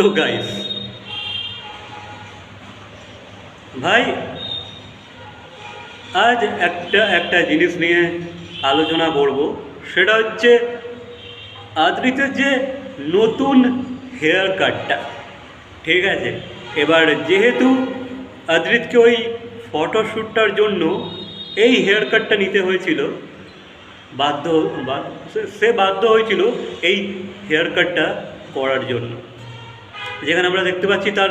তো গাইস ভাই, আজ একটা একটা জিনিস নিয়ে আলোচনা করব। সেটা হচ্ছে আদ্রিতের যে নতুন হেয়ার কাটটা ঠিক আছে? এবার যেহেতু আদ্রিতকে ওই ফটোশ্যুটটার জন্য এই হেয়ার কাটটা নিতে হয়েছিল, বাধ্য সে বাধ্য হয়েছিল এই হেয়ার কাটটা করার জন্য। যেখানে আমরা দেখতে পাচ্ছি তার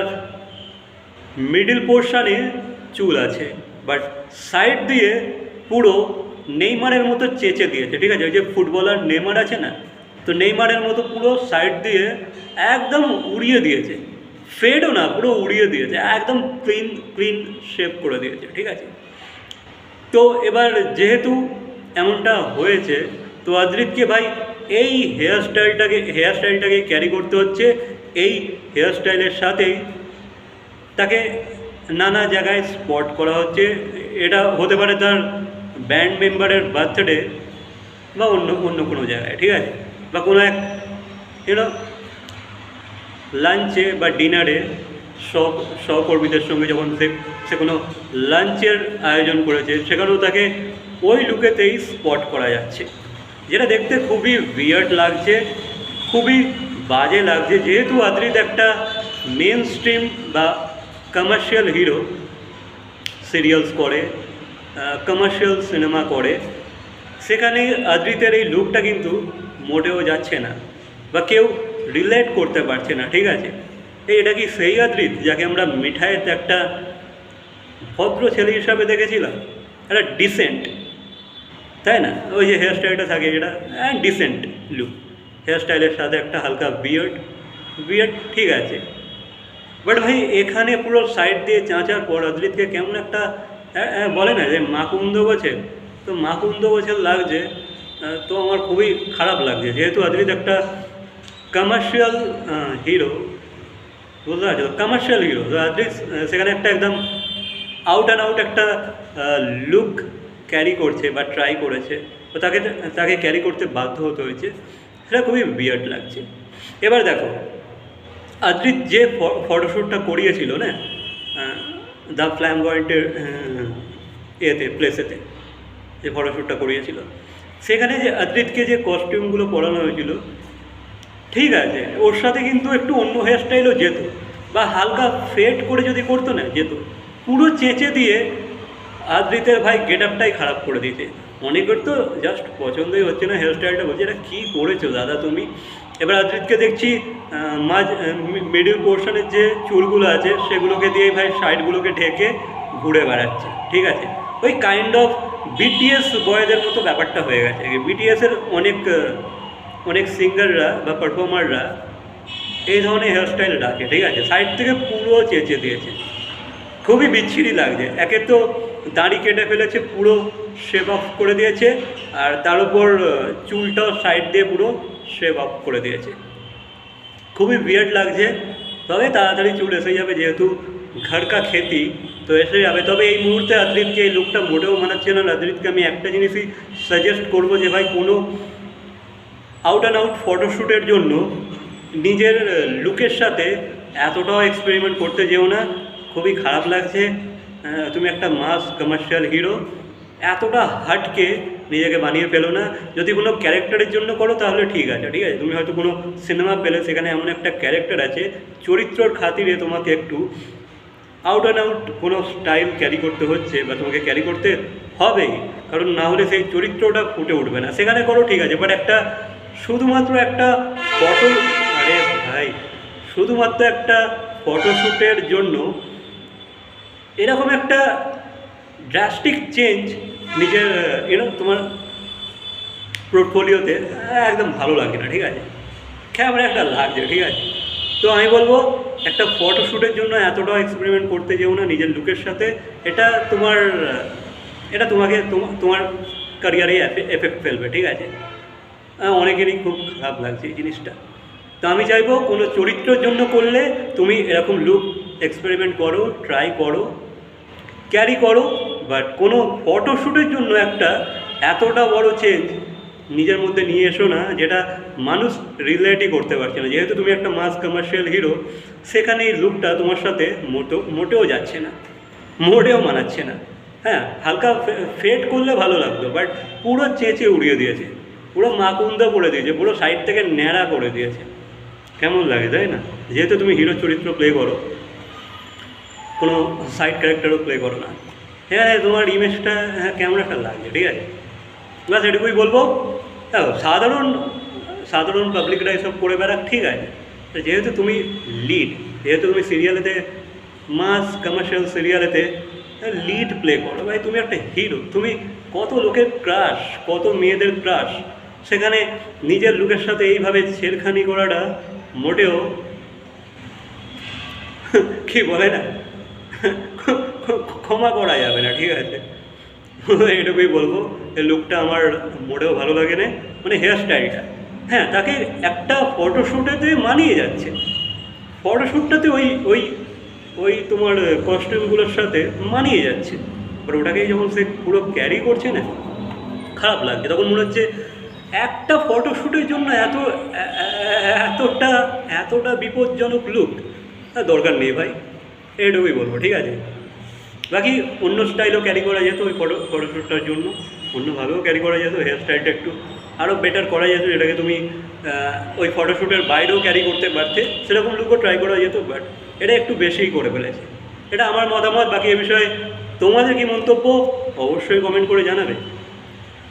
মিডিল পোর্শানে চুল আছে বাট সাইড দিয়ে পুরো নেইমারের মতো চেঁচে দিয়েছে, ঠিক আছে? ওই যে ফুটবলার নেইমার আছে না? তো নেইমারের মতো পুরো সাইড দিয়ে একদম উড়িয়ে দিয়েছে। ফেডও না, পুরো উড়িয়ে দিয়েছে, একদম ক্লিন ক্লিন শেপ করে দিয়েছে, ঠিক আছে? তো এবার যেহেতু এমনটা হয়েছে, তো আদ্রিতকে ভাই এই হেয়ার স্টাইলটাকে হেয়ার স্টাইলটাকে ক্যারি করতে হচ্ছে এই হেয়ার স্টাইলের সাথেই তাকে নানা জায়গায় স্পট করা হচ্ছে। এটা হতে পারে তার ব্যান্ড মেম্বারের বার্থডে বা অন্য অন্য কোনো জায়গায়, ঠিক আছে? বা কোনো এক এরা লাঞ্চে বা ডিনারে সহ, সহকর্মীদের সঙ্গে যখন সে সে কোনো লাঞ্চের আয়োজন করেছে, সেখানেও তাকে ওই লুকেতেই স্পট করা যাচ্ছে। যেটা দেখতে খুবই বিয়ার্ড লাগছে, খুবই বাজে লাগছে। যেহেতু আদ্রিত একটা মেন স্ট্রিম বা কমার্শিয়াল হিরো সিরিয়ালস করে কমার্শিয়াল সিনেমা করে, সেখানে আদ্রিতের এই লুকটা কিন্তু মোটেও যাচ্ছে না বা কেউ রিলেট করতে পারছে না, ঠিক আছে? এটা কি সেই আদ্রিত যাকে আমরা মিঠাইয়ের একটা ভদ্র ছেলে হিসাবে দেখেছিলাম? একটা ডিসেন্ট তাই না? ওই যে হেয়ার স্টাইলটা থাকে যেটা ডিসেন্ট লুক হেয়ার স্টাইলের সাথে একটা হালকা বিয়ার্ড বিয়ার্ড ঠিক আছে। বাট ভাই এখানে পুরো সাইড দিয়ে চাঁচার পর অদ্রিতকে কেমন একটা আহ, আহ, বলে না যে মাকুন্দ গোছের। তো মাকুন্দ গোছের লাগছে তো আমার খুবই খারাপ লাগছে। যেহেতু অদ্রিত একটা কমার্শিয়াল হিরো বুঝতে পারছ? কমার্শিয়াল হিরো তো অদ্রিত সেখানে একটা একদম আউট অ্যান্ড আউট একটা লুক ক্যারি করছে বা ট্রাই করেছে। তো তাকে তাকে ক্যারি করতে বাধ্য হতে হয়েছে। সেটা খুবই বিয়ার্ড লাগছে। এবার দেখো, আদ্রিত যে ফটোশ্যুটটা করিয়েছিল, না? দ্য ফ্ল্যাম ফ্ল্যামগয়েন্টের এতে প্লেসেতে যে ফটোশ্যুটটা করিয়েছিল। সেখানে যে আদ্রিতকে যে কস্টিউমগুলো পরানো হয়েছিল, ঠিক আছে, ওর সাথে কিন্তু একটু অন্য হেয়ার স্টাইলও যেত। বা হালকা ফেড করে যদি করতো না, যেত। পুরো চেঁচে দিয়ে আদ্রিতের ভাই গেট আপটাই খারাপ করে দিতে অনেকের তো জাস্ট পছন্দই হচ্ছে না হেয়ার স্টাইলটা বলছে, এটা কী করেছ দাদা তুমি? এবার আদৃতকে দেখছি মাঝ মিডিল পোর্শনের যে চুলগুলো আছে, সেগুলোকে দিয়ে ভাই সাইডগুলোকে ঢেকে ঘুরে বেড়াচ্ছে। ঠিক আছে? ওই কাইন্ড অফ বিটিএস বয়দের মতো ব্যাপারটা হয়ে গেছে। বিটিএসের অনেক অনেক সিঙ্গাররা বা পারফর্মাররা এই ধরনের হেয়ারস্টাইল রাখে। ঠিক আছে? সাইড থেকে পুরো চেঁচে দিয়েছে। খুবই বিচ্ছিরি লাগছে। একে তো দাড়ি কেটে ফেলেছে, পুরো শেভ অফ করে দিয়েছে, আর তার উপর চুলটাও সাইড দিয়ে পুরো শেভ অফ করে দিয়েছে। খুবই বিয়ার্ড লাগছে। তবে তাড়াতাড়ি চুল এসে যাবে, যেহেতু ঘরকা খেতি, তো এসে যাবে। তবে এই মুহূর্তে আদ্রিতকে, এই লুকটা মোটেও মানাচ্ছে না। আদ্রিতকে আমি একটা জিনিসই সাজেস্ট করব যে, ভাই, কোনো আউট অ্যান্ড আউট ফটোশ্যুটের জন্য নিজের লুকের সাথে এতটাও এক্সপেরিমেন্ট করতে যেও না। খুবই খারাপ লাগছে। তুমি একটা মাস কমার্শিয়াল হিরো এতটা হাটকে নিজেকে বানিয়ে ফেলো না। যদি কোনো ক্যারেক্টারের জন্য করো তাহলে ঠিক আছে ঠিক আছে? তুমি হয়তো কোনো সিনেমা পেলে সেখানে এমন একটা ক্যারেক্টার আছে, চরিত্রর খাতিরে তোমাকে একটু আউট অ্যান্ড আউট কোনো স্টাইল ক্যারি করতে হচ্ছে বা তোমাকে ক্যারি করতে হবেই। কারণ না হলে সেই চরিত্রটা ফুটে উঠবে না। সেখানে করো ঠিক আছে বাট একটা শুধুমাত্র একটা ফটো আরে ভাই, শুধুমাত্র একটা ফটোশ্যুটের জন্য এরকম একটা ড্রাস্টিক চেঞ্জ নিজের ইউনো তোমার পোর্টফোলিওতে একদম ভালো লাগে না, ঠিক আছে? ক্যামেরা একটা লাগছে, ঠিক আছে? তো আমি বলব, একটা ফটোশ্যুটের জন্য এতটা এক্সপেরিমেন্ট করতে যেও না নিজের লুকের সাথে। এটা তোমার, এটা তোমাকে, তোমা- তোমার ক্যারিয়ারে এফেক্ট ফেলবে, ঠিক আছে? অনেকেরই খুব খারাপ লাগছে এই জিনিসটা। তো আমি চাইব কোনো চরিত্রের জন্য করলে তুমি এরকম লুক এক্সপেরিমেন্ট করো ট্রাই করো ক্যারি করো বাট কোনো ফটোশ্যুটের জন্য একটা এতটা বড় চেঞ্জ নিজের মধ্যে নিয়ে এসো না, যেটা মানুষ রিলেটই করতে পারছে না। যেহেতু তুমি একটা মাস কমার্শিয়াল হিরো সেখানে এই লুকটা তোমার সাথে মোটেও মোটেও যাচ্ছে না, মোটেও মানাচ্ছে না। হ্যাঁ হালকা ফেড করলে ভালো লাগতো বাট পুরো চেঁচে উড়িয়ে দিয়েছে, পুরো মাকুন্দা করে দিয়েছে, পুরো সাইড থেকে ন্যাড়া করে দিয়েছে। কেমন লাগে, তাই না? যেহেতু তুমি হিরো চরিত্র প্লে করো কোনো সাইড ক্যারেক্টারও প্লে করো না। হ্যাঁ তোমার ইমেজটা হ্যাঁ কেমন একটা লাগছে ঠিক আছে? ব্যাস, এটুকুই বলব। দেখো, সাধারণ সাধারণ পাবলিকরা এসব করে বেড়াক, ঠিক আছে? যেহেতু তুমি লিড যেহেতু তুমি সিরিয়ালেতে মাস কমার্শিয়াল সিরিয়ালেতে লিড প্লে করো। ভাই, তুমি একটা হিরো তুমি কত লোকের ক্রাশ কত মেয়েদের ক্রাশ সেখানে নিজের লোকের সাথে এইভাবে ছেড়খানি করাটা মোটেও, কি বলে না? ক্ষমা করা যাবে না, ঠিক আছে? এটুকুই বলব, এই লুকটা আমার মোটেও ভালো লাগে না মানে হেয়ার স্টাইলটা হ্যাঁ তাকে একটা ফটোশ্যুটেতে মানিয়ে যাচ্ছে। ফটোশ্যুটটাতে ওই ওই ওই তোমার কস্টিউমগুলোর সাথে মানিয়ে যাচ্ছে। আর ওটাকেই যখন সে পুরো ক্যারি করছে না, খারাপ লাগছে। তখন মনে হচ্ছে, একটা ফটোশ্যুটের জন্য এত এতটা এতটা বিপজ্জনক লুক দরকার নেই ভাই। এইটুকুই বলব, ঠিক আছে? বাকি অন্য স্টাইলও ক্যারি করা যেত ওই ফটো ফটোশ্যুটটার জন্য। অন্যভাবেও ক্যারি করা যেত হেয়ার স্টাইলটা একটু আরও বেটার করা যেত, যেটাকে তুমি ওই ফটোশ্যুটের বাইরেও ক্যারি করতে পারতে। সেরকম লুকও ট্রাই করা যেত বাট এটা একটু বেশিই করে ফেলেছে। এটা আমার মতামত, বাকি এ বিষয়ে তোমাদের কি মন্তব্য, অবশ্যই কমেন্ট করে জানাবে।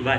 বাই